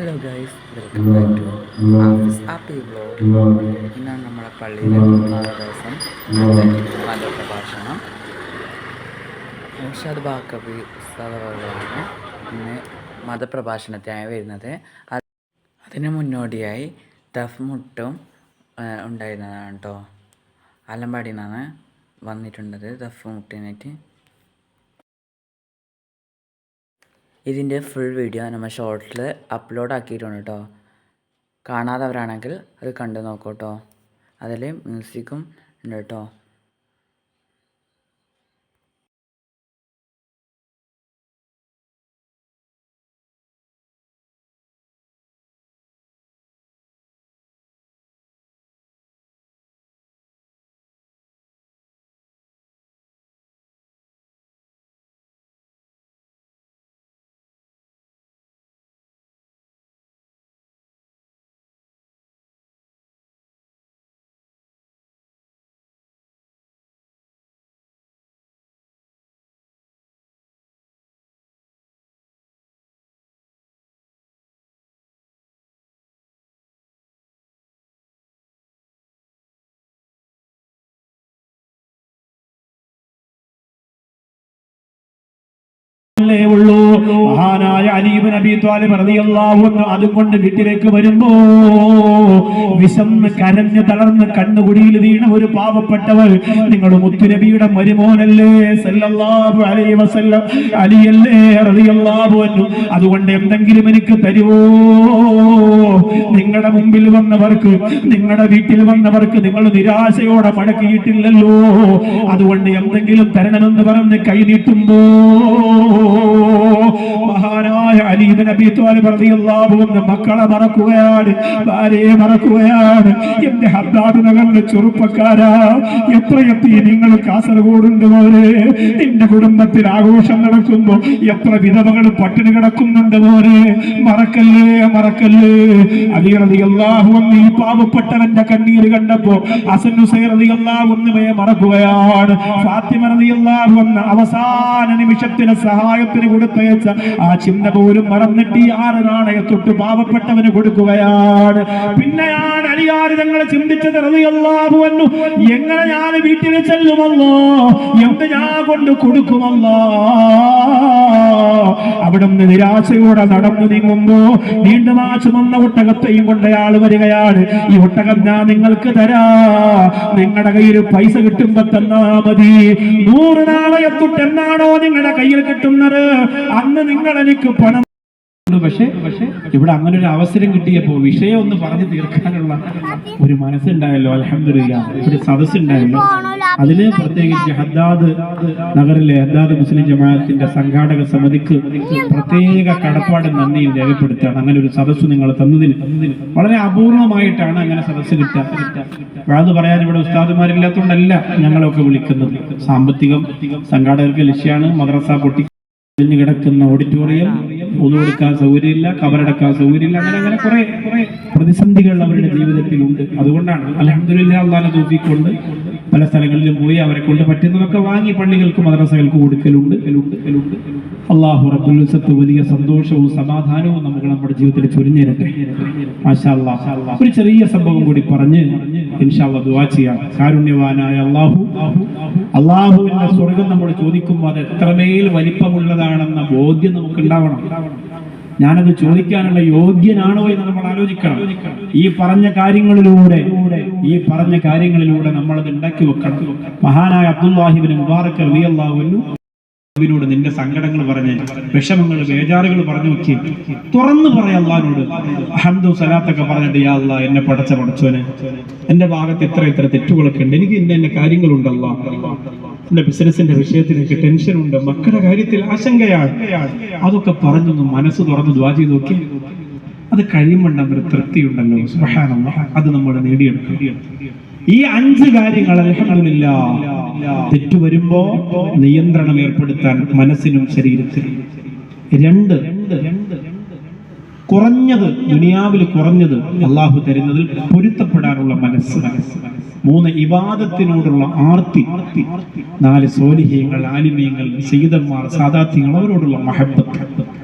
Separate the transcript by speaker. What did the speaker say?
Speaker 1: Hello guys welcome back to office happy vlog ഇന്നാണ് നമ്മുടെ പള്ളിയിലെ മൂന്നാമത്തെ ദിവസം നല്ല പ്രഭാഷണം ഷാദ് ബാക്കബി ഉസ്താദാണ് ഇന്ന് മതപ്രഭാഷണത്തിനായി വരുന്നത്. അത് അതിന് മുന്നോടിയായി ദഫ് മുട്ടും ഉണ്ടായിരുന്നതാണ് കേട്ടോ അലമ്പാടിയിൽ നിന്നാണ് വന്നിട്ടുണ്ടത് ദഫ് മുട്ടിനായിട്ട്. ഇതിന്റെ ഫുൾ വീഡിയോ നമ്മൾ ഷോർട്ടിൽ അപ്ലോഡ് ആക്കിയിട്ടുണ്ട് കേട്ടോ കാണാത്തവരാണെങ്കിൽ അത് കണ്ടു നോക്കൂ കേട്ടോ അതിൽ മ്യൂസിക്കും ഉണ്ട് കേട്ടോ േ
Speaker 2: ഉള്ളൂ. മഹാനായ അലീബ് നബി ത്വാലിബ് റളിയല്ലാഹു അൻഹു അതുകൊണ്ട് വീട്ടിലേക്ക് വരുമ്പോ വിശന്ന് കരഞ്ഞ് തളർന്ന് കണ്ണുകുടിയിൽ വീണ ഒരു പാവപ്പെട്ടവർ നിങ്ങൾ മുത്തുനബിയുടെ മരുമോനല്ലേ സല്ലല്ലാഹു അലൈഹി വസല്ലം. അലിയല്ലേ റളിയല്ലാഹു അൻഹു. അതുകൊണ്ട് എന്തെങ്കിലും എനിക്ക് തരുവോ? നിങ്ങളുടെ മുമ്പിൽ വന്നവർക്ക് നിങ്ങളുടെ വീട്ടിൽ വന്നവർക്ക് നിങ്ങൾ നിരാശയോടെ മടക്കിയിട്ടില്ലല്ലോ. അതുകൊണ്ട് എന്തെങ്കിലും തരണമെന്ന് പറഞ്ഞ് കൈ നീട്ടുമ്പോ മഹാനായ അലീബ് നബി റളിയല്ലാഹു അൻഹു മക്കളെ മറക്കുകയാണ് ഭാര്യയെ മറക്കുകയാണ്. എന്റെ ഹദ്ദാദ് നഗറിലെ ചെറുപ്പക്കാരാ എത്രയെത്തി നിങ്ങൾ കാസർഗോഡുണ്ട് പോലെ നിന്റെ കുടുംബത്തിൽ ആഘോഷം നടക്കുമ്പോൾ എത്ര വിധവകൾ പട്ടിണി കിടക്കുന്നുണ്ട് പോലെ മറക്കല്ലേ മറക്കല്ലേ? അലി റളിയല്ലാഹു ഈ പാവപ്പെട്ടവന്റെ കണ്ണീര് കണ്ടപ്പോ ഹസൻ ഹുസൈൻ റളിയല്ലാഹു അൻഹുവയെ മറക്കുകയാണ്. ഫാത്തിമ റളിയല്ലാഹു അൻഹ അവസാന നിമിഷത്തിലെ സഹായത്തിന് കൊടുത്തയച്ച ആ ചിന്ത പോലും മറന്നിട്ട് ഈ ആറ് നാണയത്തൊട്ട് പാവപ്പെട്ടവന് കൊടുക്കുകയാണ്. പിന്നെയാണ് അലിയാർ ഞങ്ങൾ ചിന്തിച്ചത് റളിയല്ലാഹു അൻഹു എങ്ങനെ ഞാൻ വീട്ടിൽ ചെല്ലുമല്ലോ എന്ത് ഞാൻ കൊണ്ട് കൊടുക്കുമല്ലോ? അവിടുന്ന് നിരാശയോടെ നടന്നു നീങ്ങുമ്പോ വീണ്ടും ആ ചുമന്ന ഒട്ടകത്തെയും കൊണ്ട് അയാൾ വരികയാണ്. ഈ ഒട്ടകം ഞാൻ നിങ്ങൾക്ക് തരാ. നിങ്ങളുടെ കയ്യിൽ പൈസ കിട്ടുമ്പോ തന്നാ മതി. നൂറ് നാളെ എന്നാണോ നിങ്ങളുടെ കയ്യിൽ കിട്ടുന്നത്? അന്ന് നിങ്ങൾ എനിക്ക് പണം പക്ഷേ പക്ഷേ ഇവിടെ അങ്ങനെ ഒരു അവസരം കിട്ടിയപ്പോ വിഷയം ഒന്ന് പറഞ്ഞു തീർക്കാനുള്ള ഒരു മനസ്സുണ്ടായല്ലോ അലഹമില്ല ഒരു സദസ്സുണ്ടായല്ലോ. അതിന് പ്രത്യേകിച്ച് ഹദ്ദാദ് നഗറിലെ ഹദ്ദാദ് മുസ്ലിം ജമാഅത്തിന്റെ സംഘാടക സമിതിക്ക് പ്രത്യേക കടപ്പാട് നന്ദിയും രേഖപ്പെടുത്തുകയാണ്. അങ്ങനെ ഒരു സദസ്സ് നിങ്ങൾ തന്നതിന് വളരെ അപൂർവമായിട്ടാണ് അങ്ങനെ സദസ്സ് കിട്ടുക. അത് പറയാൻ ഇവിടെ ഉസ്താദുമാരില്ലാത്തതുകൊണ്ടല്ല ഞങ്ങളൊക്കെ വിളിക്കുന്നത്. സാമ്പത്തികം സംഘാടകർക്ക് ലക്ഷ്യമാണ് മദ്രസ പൊട്ടി കിടക്കുന്ന ഓഡിറ്റോറിയം ഒന്നുകൊടുക്കാൻ സൗകര്യമില്ല കവറടക്കാൻ സൗകര്യമില്ല അങ്ങനെ അങ്ങനെ കുറെ കുറെ പ്രതിസന്ധികൾ അവരുടെ ജീവിതത്തിലുണ്ട്. അതുകൊണ്ടാണ് അലഹദില്ല അള്ളാനെ തൂക്കിക്കൊണ്ട് പല സ്ഥലങ്ങളിലും പോയി അവരെ കൊണ്ട് പറ്റുന്നതൊക്കെ വാങ്ങി പള്ളികൾക്ക് മദ്രസകൾക്ക് കൊടുക്കലുണ്ട്. അള്ളാഹു റബ്ബുൽസത്ത് വലിയ സന്തോഷവും സമാധാനവും നമുക്ക് നമ്മുടെ ജീവിതത്തിൽ ചൊരിഞ്ഞിരട്ടെ. ഒരു ചെറിയ സംഭവം കൂടി പറഞ്ഞ് ഇൻഷാല്ല ദുവാ ചെയ്യാം. കാരുണ്യവാനായ അള്ളാഹു അള്ളാഹുവിന്റെ സ്വർഗം നമ്മൾ ചോദിക്കുമ്പോൾ അത് എത്രമേൽ വലിപ്പമുള്ളതാണെന്ന ബോധ്യം നമുക്ക് ഉണ്ടാവണം. ഞാനത് ചോദിക്കാനുള്ള യോഗ്യനാണോ എന്ന് നമ്മൾ ആലോചിക്കണം. ഈ പറഞ്ഞ കാര്യങ്ങളിലൂടെ ഈ പറഞ്ഞ കാര്യങ്ങളിലൂടെ നമ്മൾ അത് ഉണ്ടാക്കി വെക്കണം. മഹാനായ അബ്ദുല്ലാഹിബിന് മുബാറക് റളിയല്ലാഹു അവനോട് നിന്റെ സങ്കടങ്ങൾ പറഞ്ഞ് വിഷമങ്ങൾ വേജാറുകൾ പറഞ്ഞു നോക്കി. തുറന്നു പറയാ അള്ളഹാനോട്. അഹമ്മദ് സലാത്തൊക്കെ പറഞ്ഞിട്ട് യാ അല്ലാ എന്നെ പടച്ച പടച്ചോനെ എന്റെ ഭാഗത്ത് ഇത്ര ഇത്ര തെറ്റുകളൊക്കെ ഉണ്ട്. എനിക്ക് ഇന്ന എന്നെ കാര്യങ്ങളുണ്ടല്ലോ എന്റെ ബിസിനസിന്റെ വിഷയത്തിൽ എനിക്ക് ടെൻഷൻ ഉണ്ട് മക്കളുടെ കാര്യത്തിൽ ആശങ്കയാണ്. അതൊക്കെ പറഞ്ഞൊന്ന് മനസ്സ് തുറന്ന് ദ്വാ ചെയ്ത് നോക്കി അത് കഴിയുമ്പോൾ ഒരു തൃപ്തി ഉണ്ടല്ലോ സുബ്ഹാനല്ലാഹ്. അത് നമ്മൾ നേടിയെടുക്കും ഈ അഞ്ച് കാര്യങ്ങൾ അലഹമില്ല തെറ്റു വരുമ്പോ നിയന്ത്രണം ഏർപ്പെടുത്താൻ മനസ്സിനും ശരീരത്തിനും. രണ്ട് കുറഞ്ഞത് ദുനിയാവിൽ കുറഞ്ഞത് അള്ളാഹു തരുന്നതിൽ പൊരുത്തപ്പെടാനുള്ള മനസ്സ് മനസ്സ്. മൂന്ന് ഇവാദത്തിനോടുള്ള ആർത്തി. നാല് സോലിഹ്യങ്ങൾ ആലിമ്യങ്ങൾ സീതന്മാർ സാദാത്യങ്ങൾ അവരോടുള്ള മഹബത്ത്.